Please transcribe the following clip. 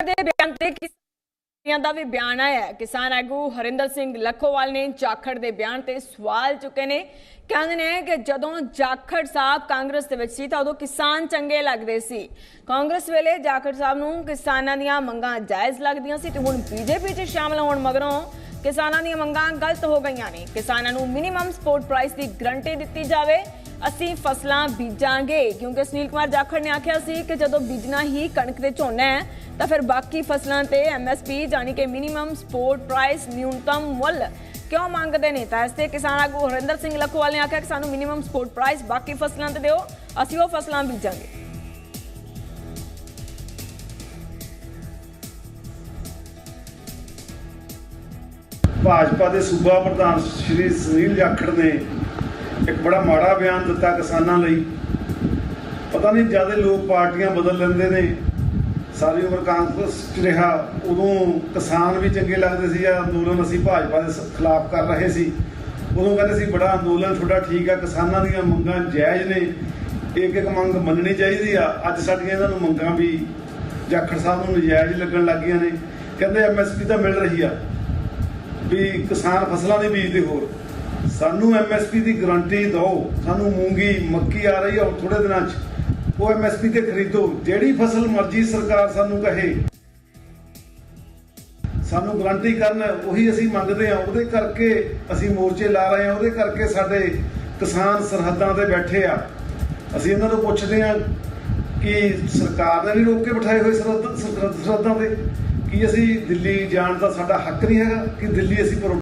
ਦੇ ਬਿਆਨ ਤੇ ਕਿਸਾਨਾਂ ਦਾ ਵੀ ਬਿਆਨ ਆਇਆ ਹੈ, ਕਿਸਾਨ ਆਗੂ ਹਰਿੰਦਰ ਸਿੰਘ ਲੱਖੋਵਾਲ ਨੇ ਜਾਖੜ ਦੇ ਬਿਆਨ ਤੇ ਸਵਾਲ ਚੁੱਕੇ ਨੇ। ਕਹਿੰਦੇ ਨੇ ਕਿ ਜਦੋਂ ਜਾਖੜ ਸਾਹਿਬ ਕਾਂਗਰਸ ਦੇ ਵਿੱਚ ਸੀ ਤਾਂ ਉਦੋਂ ਕਿਸਾਨ ਚੰਗੇ ਲੱਗਦੇ ਸੀ। ਕਾਂਗਰਸ ਵੇਲੇ ਜਾਖੜ ਸਾਹਿਬ ਨੂੰ ਕਿਸਾਨਾਂ ਦੀਆਂ ਮੰਗਾਂ ਜਾਇਜ਼ ਲੱਗਦੀਆਂ ਸੀ ਤੇ ਹੁਣ ਬੀਜੇਪੀ 'ਚ ਸ਼ਾਮਲ ਹੋਣ ਮਗਰੋਂ ਕਿਸਾਨਾਂ ਦੀਆਂ ਮੰਗਾਂ ਗਲਤ ਹੋ ਗਈਆਂ ਨੇ। ਕਿਸਾਨਾਂ ਨੂੰ ਮਿਨੀਮਮ ਸਪੋਰਟ ਪ੍ਰਾਈਸ ਦੀ ਗਰੰਟੀ ਦਿੱਤੀ ਜਾਵੇ। ਅਸੀਂ ਫਸਲਾਂ ਬੀਜਾਂਗੇ। ਕਿਉਂਕਿ ਸੁਨੀਲ ਕੁਮਾਰ ਜਾਖੜ ਨੇ ਆਖਿਆ ਸੀ ਕਿ ਜਦੋਂ ਬੀਜਣਾ ਹੀ ਕਣਕ ਤੇ ਝੋਨਾ ਹੈ, ਤਾਂ ਫਿਰ ਬਾਕੀ ਫਸਲਾਂ ਤੇ ਐਮਐਸਪੀ ਜਾਨੀ ਕਿ ਮਿਨੀਮਮ ਸਪੋਰਟ ਪ੍ਰਾਈਸ ਨਿਊਨਤਮ ਮੁੱਲ ਕਿਉਂ ਮੰਗਦੇ ਨੇ? ਤਾਂ ਇਸ ਤੇ ਕਿਸਾਨ ਆਗੂ ਹਰਿੰਦਰ ਸਿੰਘ ਲਖੋਵਾਲ ਨੇ ਆਖਿਆ ਕਿ ਸਾਨੂੰ ਮਿਨੀਮਮ ਸਪੋਰਟ ਪ੍ਰਾਈਸ ਬਾਕੀ ਫਸਲਾਂ ਤੇ ਦਿਓ। ਅਸੀਂ ਉਹ ਫਸਲਾਂ ਬੀਜਾਂਗੇ। ਭਾਜਪਾ ਦੇ ਸੂਬਾ ਪ੍ਰਧਾਨ ਸ਼੍ਰੀ ਸੁਨੀਲ ਜਾਖੜ ਨੇ ਇੱਕ ਬੜਾ ਮਾੜਾ ਬਿਆਨ ਦਿੱਤਾ ਕਿਸਾਨਾਂ ਲਈ। ਪਤਾ ਨਹੀਂ ਜ਼ਿਆਦਾ ਲੋਕ ਪਾਰਟੀਆਂ ਬਦਲ ਲੈਂਦੇ ਨੇ, ਸਾਰੀ ਉਮਰ ਕਾਂਗਰਸ ਚ ਰਿਹਾ, ਉਦੋਂ ਕਿਸਾਨ ਵੀ ਚੰਗੇ ਲੱਗਦੇ ਸੀ ਜਾਂ ਅੰਦੋਲਨ ਅਸੀਂ ਭਾਜਪਾ ਦੇ ਖਿਲਾਫ ਕਰ ਰਹੇ ਸੀ। ਉਦੋਂ ਕਹਿੰਦੇ ਸੀ ਬੜਾ ਅੰਦੋਲਨ ਤੁਹਾਡਾ ਠੀਕ ਆ, ਕਿਸਾਨਾਂ ਦੀਆਂ ਮੰਗਾਂ ਜਾਇਜ਼ ਨੇ ਇੱਕ ਇੱਕ ਮੰਗ ਮੰਨਣੀ ਚਾਹੀਦੀ ਆ। ਅੱਜ ਸਾਡੀਆਂ ਇਹਨਾਂ ਨੂੰ ਮੰਗਾਂ ਵੀ ਜਾਖੜ ਸਾਹਿਬ ਨੂੰ ਨਜਾਇਜ਼ ਲੱਗਣ ਲੱਗੀਆਂ ਨੇ। ਕਹਿੰਦੇ ਐਮਐਸਪੀ ਤਾਂ ਮਿਲ ਰਹੀ ਆ। ਵੀ ਕਿਸਾਨ ਫਸਲਾਂ ਨਹੀਂ ਬੀਜਦੇ ਹੋਰ। ਸਾਨੂੰ ਐਮਐਸਪੀ ਦੀ ਗਾਰੰਟੀ ਦਿਓ। ਸਾਨੂੰ ਮੂੰਗੀ, ਮੱਕੀ ਆ ਰਹੀ ਆ ਹੁਣ ਥੋੜੇ ਦਿਨਾਂ 'ਚ। ਉਹ ਐਮਐਸਪੀ ਤੇ ਖਰੀਦੋ। ਜਿਹੜੀ ਫਸਲ ਮਰਜ਼ੀ ਸਰਕਾਰ ਸਾਨੂੰ ਕਹੇ। ਸਾਨੂੰ ਗਾਰੰਟੀ ਕਰਨ, ਉਹੀ ਅਸੀਂ ਮੰਗਦੇ ਆ। ਉਹਦੇ ਕਰਕੇ ਅਸੀਂ ਮੋਰਚੇ ਲਾ ਰਹੇ ਆ। ਉਹਦੇ ਕਰਕੇ ਸਾਡੇ ਕਿਸਾਨ ਸਰਹੱਦਾਂ ਤੇ ਬੈਠੇ ਆ। ਅਸੀਂ ਇਹਨਾਂ ਨੂੰ ਪੁੱਛਦੇ ਆ ਕਿ ਸਰਕਾਰ ਨੇ ਨਹੀਂ ਰੋਕ ਕੇ ਬਿਠਾਏ ਹੋਏ ਸਰਹੱਦ ਸਰਹੱਦਾਂ ਤੇ। ਕੀ ਅਸੀਂ ਦਿੱਲੀ ਜਾਣ ਦਾ ਸਾਡਾ ਹੱਕ ਨਹੀਂ ਹੈਗਾ? ਕਿ ਦਿੱਲੀ ਅਸੀਂ ਪਰ